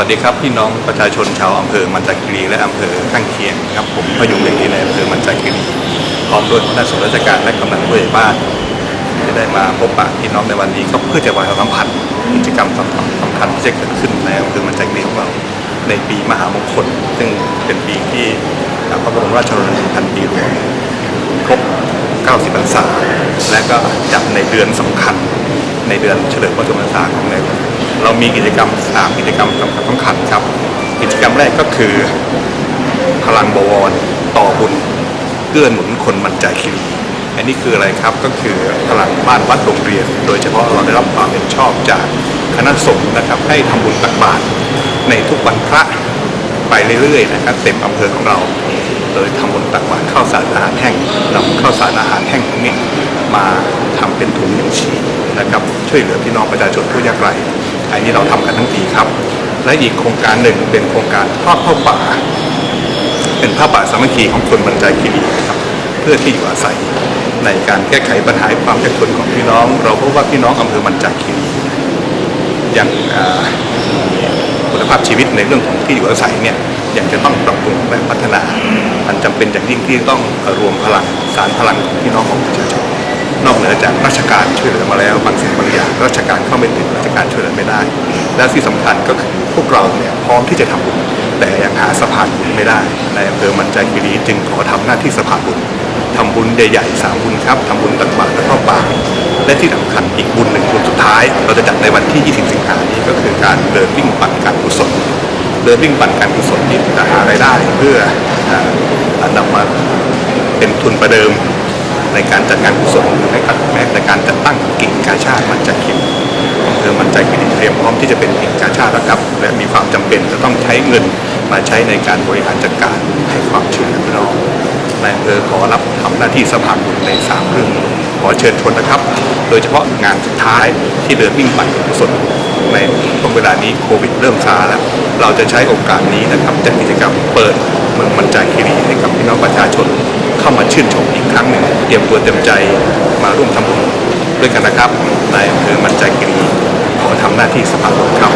สวัสดีครับพี่น้องประชาชนชาวอำเภอมันจาคีรีและอำเภอข้างเคียงครับผมพยุงเด็กดีในอำเภอมันจาคีรีพร้อมด้วยหัวหน้าส่วนราชการและกำนันผู้ใหญ่บ้านที่ได้มาพบปะพี่น้องในวันนี้ก็เพื่อจะวางสัมพันธ์กิจกรรมสำคัญสำคัญที่จะเกิดขึ้นในอำเภอมันจาคีรีของเราในปีมหามงคล ซึ่งเป็นปีที่พระบรมราชชนนีพันปีหลวงครบ 90พรรษาและก็จัดในเดือนสำคัญในเดือนเฉลิมพระชนมพรรษาของใน เรามีกิจกรรม3กิจกรรมสำคัญสำคัญครับ กิจกรรมแรกก็คือ พลังบวรต่อบุญเกื้อหนุนคนมันใจคิรีอันนี้คืออะไรครับก็คือพลังบ้านวัดโรงเรียน โดยเฉพาะเราได้รับความเห็นชอบจากคณะสงฆ์นะครับ ให้ทำบุญตักบาตรในทุกวันพระไปเรื่อยๆนะครับเต็มอำเภอของเรา โดยทำบุญตักบาตรข้าวสารอาหารแห้งนำข้าวสารอาหารแห้งนี้มาทำเป็นถุงยังชีพนะครับ ช่วยเหลือพี่น้องประชาชนผู้ยากไร้ อันนี้เราทำกันทั้งปีครับ และอีกโครงการหนึ่งเป็นโครงการทอดผ้าป่า เป็นผ้าป่าสามัคคีของคนบรรจายคีรีนะครับ เพื่อที่อยู่อาศัยในการแก้ไขปัญหาความยากจนของพี่น้อง เราพบว่าพี่น้องอำเภอมันจาคีรียังอ่าคุณภาพชีวิตในเรื่องของที่อยู่อาศัยเนี่ยยังจะต้องปรับปรุงและพัฒนา มันจำเป็นอย่างยิ่งที่ต้องรวมพลังสารพลังของพี่น้องของประชาชน นอกเหนือจากราชการช่วยเหลือมาแล้วบางสิ่งบางอย่าง ราชการเข้าไม่ถึงราชการช่วยเหลือไม่ได้ และที่สำคัญก็คือพวกเราเนี่ยพร้อมที่จะทำบุญแต่ยังหาสะพานบุญไม่ได้ในอำเภอมันจาคีรีจึงขอทำหน้าที่สะพานบุญทำบุญใหญ่ๆสามบุญครับทำบุญตักบาตรและข้าวป่าและที่สำคัญอีกบุญหนึ่งบุญสุดท้าย เราจะจัดในวันที่ 20 สิงหาคมนี้ก็คือการเดินวิ่งปั่นการกุศลเดินวิ่งปั่นการกุศลนี้จะหารายได้เพื่ออ่านำมาเป็นทุนประเดิม ในการจัดการกุศลให้กับแม้แต่การจัดตั้งกิ่งกาชาติมันจะคิดอำเภอมันใจคิดเตรียมพร้อมที่จะเป็นกิ่งกาชาติแล้วครับและมีความจำเป็นจะต้องใช้เงินมาใช้ในการบริหารจัดการให้ความช่วยเหลือพี่น้องในอำเภอขอรับทำหน้าที่สะพานบุญในสามเรื่องนี้ขอเชิญชวนนะครับ โดยเฉพาะงานสุดท้ายที่เดินวิ่งปั่นกุศลในช่วงเวลานี้โควิดเริ่มซาแล้ว เราจะใช้โอกาสนี้นะครับจัดกิจกรรมเปิดเมืองมันจาคีรีให้กับพี่น้องประชาชนเข้ามาชื่นชมอีกครั้งหนึ่ง เตรียมตัวเต็มใจมาร่วมทำบุญด้วยกันนะครับนายอำเภอมันใจกรีขอทำหน้าที่สภาบุญครับ